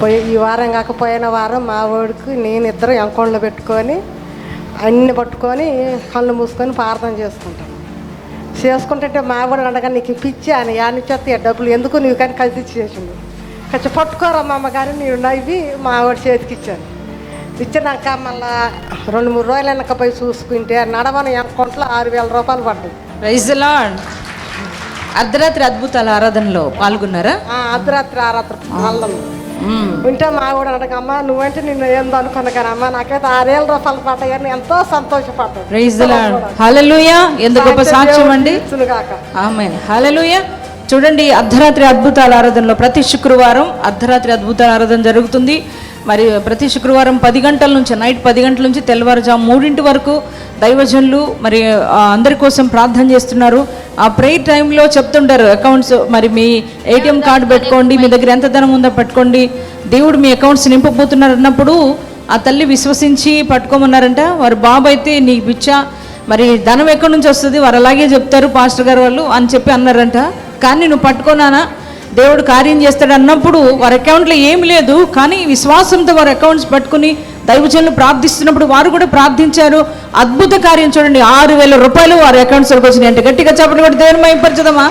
పోయి ఈ వారం కాకపోయిన వారం మా వాడికి నేను ఇద్దరు అకౌంట్లో పెట్టుకొని అన్ని పట్టుకొని కళ్ళు మూసుకొని ప్రార్థన చేసుకుంటాను చేసుకుంటుంటే మా వాడు అనగా నీకు పిచ్చి అని యాని చెత్త డబ్బులు ఎందుకు నీవు కానీ కలిసి ఇచ్చేసిండు. కొంచెం పట్టుకోరా మా అమ్మగారు నీవు నవ్వి మా వాడి చేతికి ఇచ్చాను ఇచ్చినాక మళ్ళా రెండు మూడు రోజులు వెనక పోయి చూసుకుంటే నడవని అకౌంట్లో ఆరు వేల రూపాయలు పడ్డాయి. ప్రైజ్ లాడ్ అర్ధరాత్రి అద్భుతాల ఆరాధనలో పాల్గొన్నారా? అర్ధరాత్రి మ్మ్. ఉంటే మా కూడా అడగమ్మా నువ్వంటే నిన్ను ఏందో అనుకున్నా కానీ అమ్మా నాకైతే ఆరేళ్ళ రూపాయలు పడ్డాయని ఎంతో సంతోషపడ్డాను. ఎంత గొప్ప సాక్ష్యం అండి. ఆమె చూడండి అర్ధరాత్రి అద్భుతాల ఆరాధనలో ప్రతి శుక్రవారం అర్ధరాత్రి అద్భుతాల ఆరాధన జరుగుతుంది. మరి ప్రతి శుక్రవారం పది గంటల నుంచి నైట్ పది గంటల నుంచి తెల్లవారుజాము మూడింటి వరకు దైవజనులు మరి అందరి కోసం ప్రార్థన చేస్తున్నారు. ఆ ప్రేయర్ టైంలో చెప్తుంటారు అకౌంట్స్ మరి మీ ఏటీఎం కార్డు పెట్టుకోండి మీ దగ్గర ఎంత ధనం ఉందో పెట్టుకోండి. దేవుడు మీ అకౌంట్స్ నింపబోతున్నారు అన్నప్పుడు ఆ తల్లి విశ్వసించి పట్టుకోమన్నారంట. వారు బాబు అయితే నీ పిచ్చ మరి ధనం ఎక్కడి నుంచి వస్తుంది? వారు అలాగే చెప్తారు పాస్టర్ గారు వాళ్ళు అని చెప్పి అన్నారంట. కానీ నువ్వు పట్టుకోనానా దేవుడు కార్యం చేస్తాడు అన్నప్పుడు వారి అకౌంట్లో ఏం లేదు కానీ విశ్వాసంతో వారి అకౌంట్స్ పట్టుకుని దైవజనులు ప్రార్థిస్తున్నప్పుడు వారు కూడా ప్రార్థించారు. అద్భుత కార్యం చూడండి ఆరు వేల రూపాయలు వారి అకౌంట్స్లోకి వచ్చినాయి. అంటే గట్టిగా చెప్పండి కూడా దేవుని మైపరచదమా